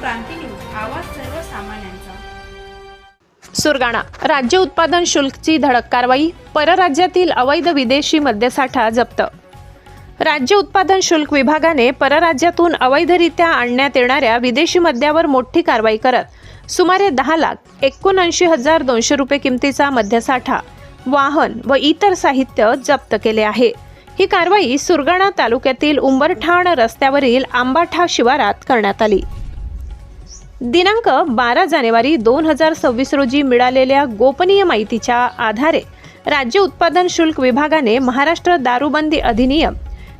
क्रांती news आवाज सर्वसामान्यांचा. सुरगाणा. राज्य उत्पादन शुल्कची धडक कारवाई परराज्यातील अवैध विदेशी मद्यसाठा जप्त. राज्य उत्पादन शुल्क विभागाने परराज्यातून अवैधरित्या आणण्यात येणाऱ्या विदेशी मद्यावर मोठी कारवाई करत सुमारे दहा लाख एकोणऐंशी हजार दोनशे रुपये किमतीचा मद्यसाठा वाहन व इतर साहित्य जप्त केले आहे. ही कारवाई सुरगाणा तालुक्यातील उंबरठाण रस्त्यावरील आंबाठा शिवारात करण्यात आली. दिनांक बारा जानेवारी दोन हजार सव्वीस रोजी मिळालेल्या गोपनीय माहितीच्या आधारे राज्य उत्पादन शुल्क विभागाने महाराष्ट्र दारूबंदी अधिनियम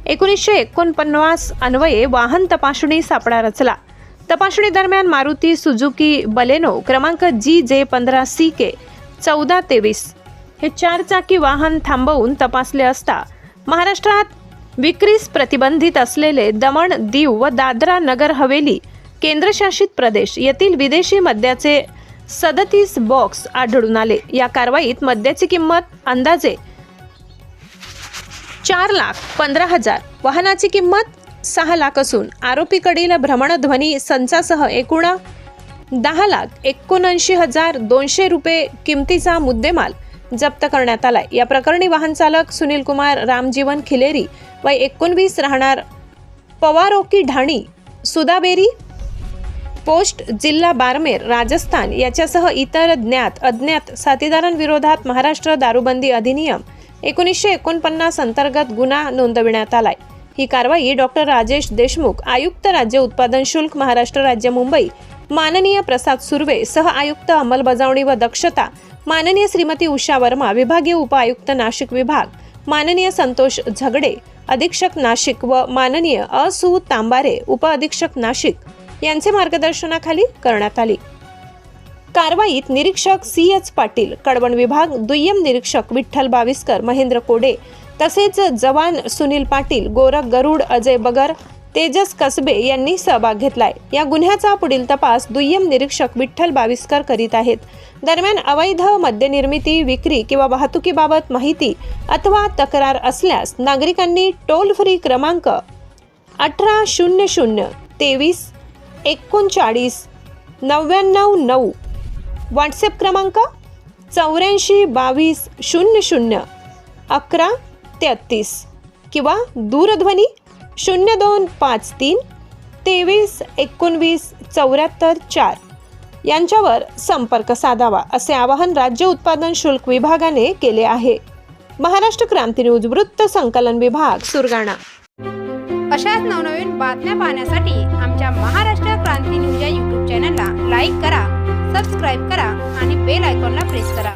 एकोणीसशे एकोणपन्नास अन्वये वाहन तपासणी सापळा रचला. तपासणी दरम्यान मारुती सुझुकी बलेनो क्रमांक जी जे पंधरा सी के चौदा तेवीस हे चारचाकी वाहन थांबवून तपासले असता महाराष्ट्रात विक्रीस प्रतिबंधित असलेले दमण दीव व दादरा नगर हवेली केंद्रशासित प्रदेश येथील विदेशी मद्याचे सदतीस बॉक्स आढळून आले. या कारवाईत मद्याची किंमत अंदाजे चार लाख पंधरा हजार. वाहनाची किंमत सहा लाख असून आरोपीकडील भ्रमणध्वनी संचासह एकूण दहा लाख एकोणऐंशी हजार दोनशे रुपये किमतीचा मुद्देमाल जप्त करण्यात आलाय. या प्रकरणी वाहन चालक सुनील कुमार रामजीवन खिलेरी व एकोणवीस राहणार पवारोकी ढाणी सुदाबेरी पोस्ट जिल्हा बारमेर राजस्थान याच्यासह इतर ज्ञात अज्ञात साथीदारांविरोधात महाराष्ट्र दारूबंदी अधिनियम एकोणीसशे एकोणपन्नास अंतर्गत गुन्हा नोंदविण्यात आलाय. ही कारवाई डॉक्टर राजेश देशमुख आयुक्त राज्य उत्पादन शुल्क महाराष्ट्र राज्य मुंबई माननीय प्रसाद सुर्वे सह आयुक्त अंमलबजावणी व दक्षता माननीय श्रीमती उषा वर्मा विभागीय उपआयुक्त नाशिक विभाग माननीय संतोष झगडे अधीक्षक नाशिक व माननीय असू तांबारे उपअधीक्षक नाशिक यांचे मार्गदर्शनाखाली करण्यात आली. कारवाईत निरीक्षक सी. एच. पाटील कडवण विभाग दुय्यम निरीक्षक विठ्ठल बाविस्कर महेंद्र कोडे तसेच जवान सुनील पाटील गोरख गरुड अजय बगर तेजस कसबे यांनी सहभाग घेतलाय. या गुन्ह्याचा पुढील तपास दुय्यम निरीक्षक विठ्ठल बाविस्कर करीत आहेत. दरम्यान अवैध मद्यनिर्मिती विक्री किंवा वाहतुकीबाबत माहिती अथवा तक्रार असल्यास नागरिकांनी टोल फ्री क्रमांक अठरा शून्य शून्य तेवीस एकोणचाळीस नव्याण्णव नऊ. व्हॉट्सॲप क्रमांक चौऱ्याऐंशी बावीस शून्य शून्य अकरा तेहत्तीस किंवा दूरध्वनी शून्य दोन पाच तीन तेवीस एकोणवीस चौऱ्याहत्तर चार. यांच्यावर संपर्क साधावा असे आवाहन राज्य उत्पादन शुल्क विभागाने केले आहे. महाराष्ट्र क्रांती न्यूज वृत्त संकलन विभाग सुरगाणा. अशाच नवनवीन बातम्या पाहण्यासाठी आमच्या महा क्रांती